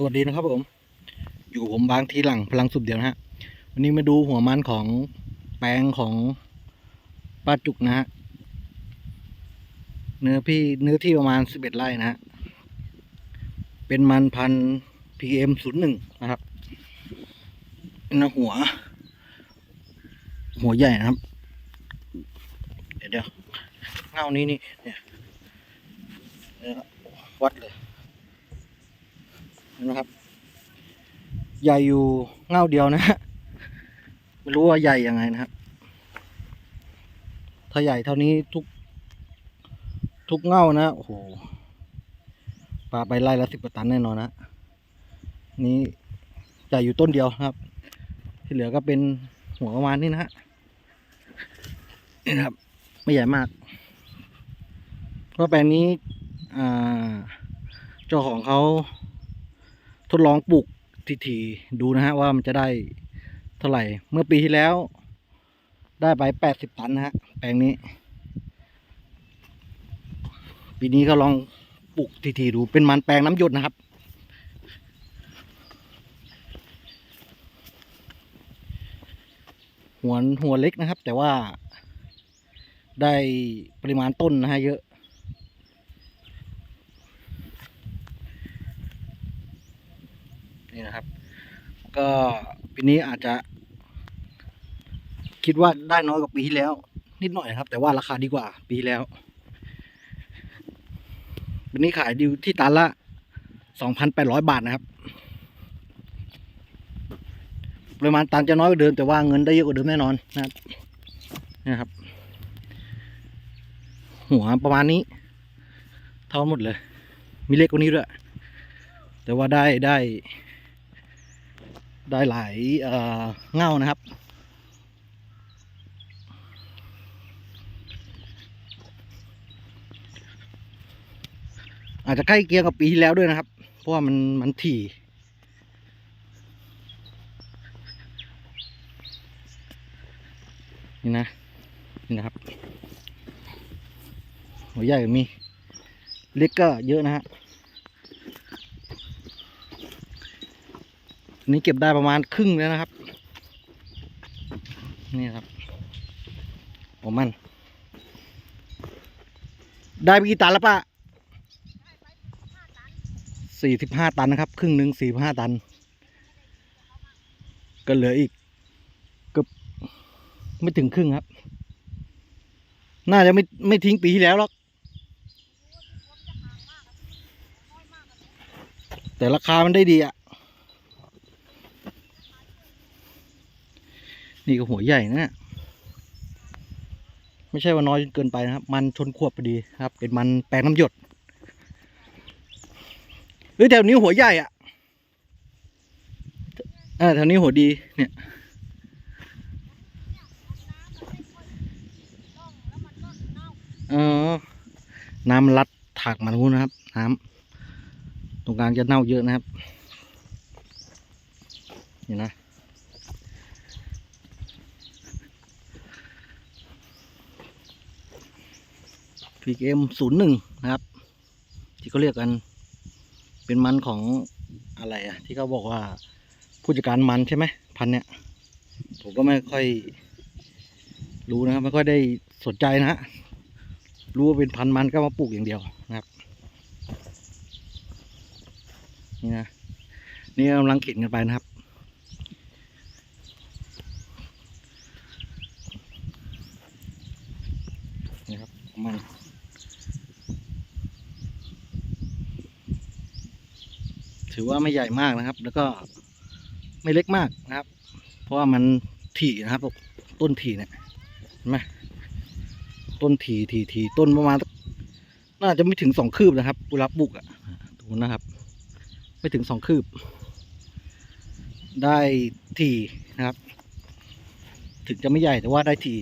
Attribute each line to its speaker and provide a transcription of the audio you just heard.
Speaker 1: สวัสดีนะครับผม อยู่กับผมบางทีหลังพลังสุดเดียวนะฮะ วันนี้มาดูหัวมันของแปลงของป้าจุกนะฮะ เนื้อพี่เนื้อที่ประมาณสิบเอ็ดไร่นะฮะ เป็นมันพัน PM ศูนย์หนึ่งนะครับเป็นหัว หัวใหญ่นะครับ เดี๋ยวเดี๋ยวเงานี้นี่เนี่ยเนี่ยวัดเลย เห็นะครับ ใหญ่อยู่เง่าเดียวนะฮะไม่รู้ว่าใหญ่ยังไงนะครับ ถ้าใหญ่เท่านี้ทุก ทุกเง่านะโอ้โหปลาไปไล่ละสิบกว่าตันแน่นอนนะนี่ใหญ่อยู่ต้นเดียวนะครับ ที่เหลือก็เป็นหัวประมาณนี้นะฮะนี่นะครับ ไม่ใหญ่มาก เพราะแปลงนี้อ่าเจ้าของเขาทดลองปลูก ทีๆดูนะฮะว่ามันจะได้เท่าไหร่ เมื่อปีที่แล้ว ได้ไปแปดสิบตันนะฮะแปลงนี้ ปีนี้ก็ลองปลูกทีๆดูเป็นมันแปลงน้ำหยดนะครับ หัวหัวเล็กนะครับ แต่ว่าได้ปริมาณต้นนะฮะเยอะ นี่นะครับ ก็ปีนี้อาจจะ คิดว่าได้น้อยกว่าปีที่แล้ว นิดหน่อยครับ แต่ว่าราคาดีกว่าปีที่แล้ววันนี้ขายดิวที่ตันละสองพันแปดร้อยบาทนะครับปริมาณตันจะน้อยกว่าเดิมแต่ว่าเงินได้เยอะกว่าเดิมแน่นอนนะครับนี่นะครับ หัวประมาณนี้ เท่าหมดเลย มีเล็กกว่านี้ด้วย แต่ว่าได้ได้ ได้หลายเเง่านะครับ อาจจะใกล้เคียงกับปีที่แล้วด้วยนะครับ เพราะว่ามันมันถี่นี่นะ นี่นะครับ หัวใหญ่มี เล็กก็เยอะนะฮะ นี้เก็บได้ประมาณครึ่งแล้วนะครับ นี่ครับผมมัน ได้ไปกี่ตันแล้วป้าสี่สิบห้าตันนะครับ ครึ่งหนึ่งสี่ห้าตัน ก็เหลืออีกเกือบไม่ถึงครึ่งครับ น่าจะไม่ไม่ทิ้งปีที่แล้วหรอก แต่ราคามันได้ดีอะ นี่ก็หัวใหญ่นะเนี่ยไม่ใช่ว่าน้อยจนเกินไปนะครับ มันชนขวบพอดีครับ เป็นมันแปลงน้ำหยดเฮ้ยแถวนี้หัวใหญ่อะเออแถวนี้หัวดีเนี่ยเออน้ำรัดถากมันนู้นนะครับน้ำตรงกลางจะเน่าเยอะนะครับ นี่นะ พีเอ็มศูนย์หนึ่งนะครับ ที่เขาเรียกกัน เป็นมันของอะไรอะที่เขาบอกว่าผู้จัดการมันใช่ไหมพันเนี่ยผมก็ไม่ค่อยรู้นะครับไม่ค่อยได้สนใจนะฮะรู้ว่าเป็นพันมันก็มาปลูกอย่างเดียวนะครับ นี่นะนี่กำลังเข็นกันไปนะครับ นี่ครับมัน ถือว่าไม่ใหญ่มากนะครับ แล้วก็ไม่เล็กมากนะครับ เพราะว่ามันถี่นะครับต้นถี่เนี่ยเห็นไหมต้นถี่ถี่ถี่ต้นประมาณน่าจะไม่ถึงสองคืบนะครับเวลาปลูกอะตรงนั้นนะครับ ไม่ถึงสองคืบ ได้ถี่นะครับ ถึงจะไม่ใหญ่แต่ว่าได้ถี่